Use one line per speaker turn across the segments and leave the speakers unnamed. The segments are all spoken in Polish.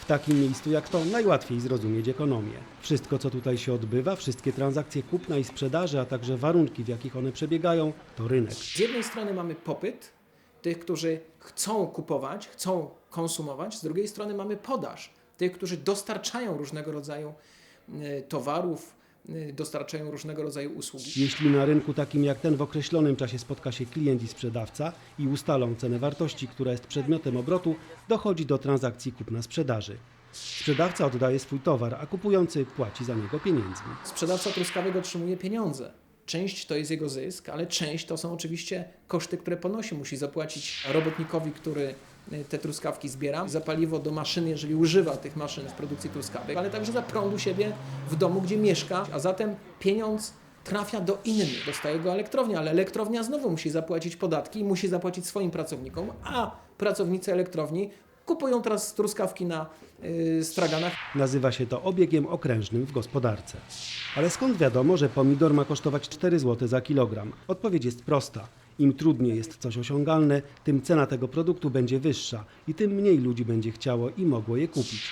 W takim miejscu jak to najłatwiej zrozumieć ekonomię. Wszystko, co tutaj się odbywa, wszystkie transakcje kupna i sprzedaży, a także warunki, w jakich one przebiegają, to rynek.
Z jednej strony mamy popyt tych, którzy chcą kupować, chcą konsumować, z drugiej strony mamy podaż tych, którzy dostarczają różnego rodzaju e, towarów, dostarczają różnego rodzaju usługi.
Jeśli na rynku takim jak ten w określonym czasie spotka się klient i sprzedawca i ustalą cenę wartości, która jest przedmiotem obrotu, dochodzi do transakcji kupna-sprzedaży. Sprzedawca oddaje swój towar, a kupujący płaci za niego pieniędzmi.
Sprzedawca truskawek otrzymuje pieniądze. Część to jest jego zysk, ale część to są oczywiście koszty, które ponosi. Musi zapłacić robotnikowi, który y, te truskawki zbiera, za paliwo do maszyny, jeżeli używa tych maszyn w produkcji truskawek, ale także za prąd u siebie w domu, gdzie mieszka, a zatem pieniądz trafia do innych. Dostaje go elektrownia, ale elektrownia znowu musi zapłacić podatki i musi zapłacić swoim pracownikom, a pracownicy elektrowni kupują teraz truskawki na yy, straganach
Nazywa się to obiegiem okrężnym w gospodarce. Ale skąd wiadomo, że pomidor ma kosztować 4 zł za kilogram? Odpowiedź jest prosta. Im trudniej jest coś osiągalne, tym cena tego produktu będzie wyższa i tym mniej ludzi będzie chciało i mogło je kupić.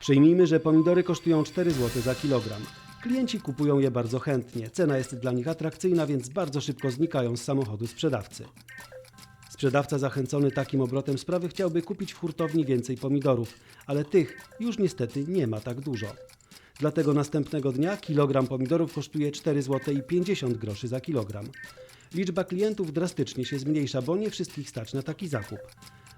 Przyjmijmy, że pomidory kosztują 4 zł za kilogram. Klienci kupują je bardzo chętnie, cena jest dla nich atrakcyjna, więc bardzo szybko znikają z samochodu sprzedawcy. Sprzedawca zachęcony takim obrotem sprawy chciałby kupić w hurtowni więcej pomidorów, ale tych już niestety nie ma tak dużo. Dlatego następnego dnia kilogram pomidorów kosztuje 4 zł i 50 groszy za kilogram. Liczba klientów drastycznie się zmniejsza, bo nie wszystkich stać na taki zakup.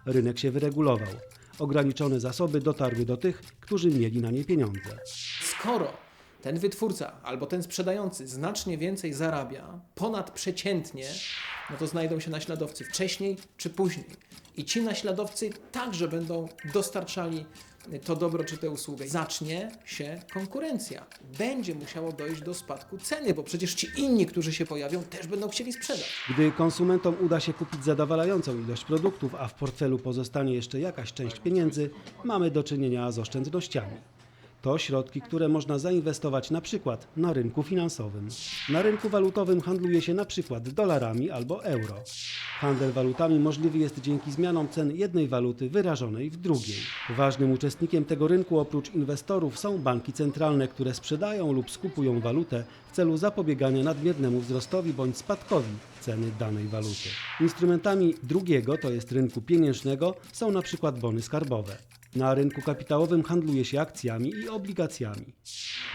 Rynek się wyregulował. Ograniczone zasoby dotarły do tych, którzy mieli na nie pieniądze.
skoro ten wytwórca albo ten sprzedający znacznie więcej zarabia, ponadprzeciętnie, no to znajdą się naśladowcy wcześniej czy później. I ci naśladowcy także będą dostarczali to dobro czy tę usługę. Zacznie się konkurencja. Będzie musiało dojść do spadku ceny, bo przecież ci inni, którzy się pojawią, też będą chcieli sprzedać.
Gdy konsumentom uda się kupić zadowalającą ilość produktów, a w portfelu pozostanie jeszcze jakaś część pieniędzy, mamy do czynienia z oszczędnościami. To środki, które można zainwestować na przykład na rynku finansowym. Na rynku walutowym handluje się na przykład dolarami albo euro. Handel walutami możliwy jest dzięki zmianom cen jednej waluty wyrażonej w drugiej. Ważnym uczestnikiem tego rynku oprócz inwestorów są banki centralne, które sprzedają lub skupują walutę w celu zapobiegania nadmiernemu wzrostowi bądź spadkowi ceny danej waluty. Instrumentami drugiego, to jest rynku pieniężnego, są na przykład bony skarbowe. Na rynku kapitałowym handluje się akcjami i obligacjami.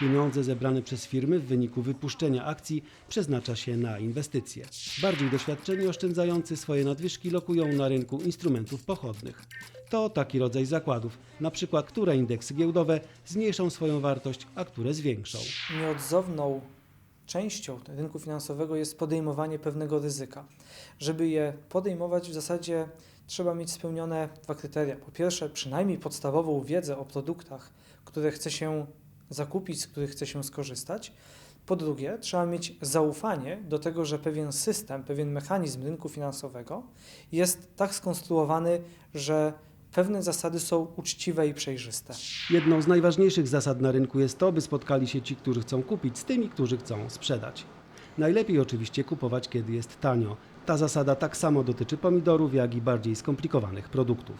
Pieniądze zebrane przez firmy w wyniku wypuszczenia akcji przeznacza się na inwestycje. Bardziej doświadczeni oszczędzający swoje nadwyżki lokują na rynku instrumentów pochodnych. To taki rodzaj zakładów, na przykład które indeksy giełdowe zmniejszą swoją wartość, a które zwiększą.
Nieodzowną częścią rynku finansowego jest podejmowanie pewnego ryzyka. Żeby je podejmować, w zasadzie trzeba mieć spełnione dwa kryteria. Po pierwsze, przynajmniej podstawową wiedzę o produktach, które chce się zakupić, z których chce się skorzystać. Po drugie, trzeba mieć zaufanie do tego, że pewien system, pewien mechanizm rynku finansowego jest tak skonstruowany, że pewne zasady są uczciwe i przejrzyste.
Jedną z najważniejszych zasad na rynku jest to, by spotkali się ci, którzy chcą kupić, z tymi, którzy chcą sprzedać. Najlepiej oczywiście kupować, kiedy jest tanio. Ta zasada tak samo dotyczy pomidorów, jak i bardziej skomplikowanych produktów.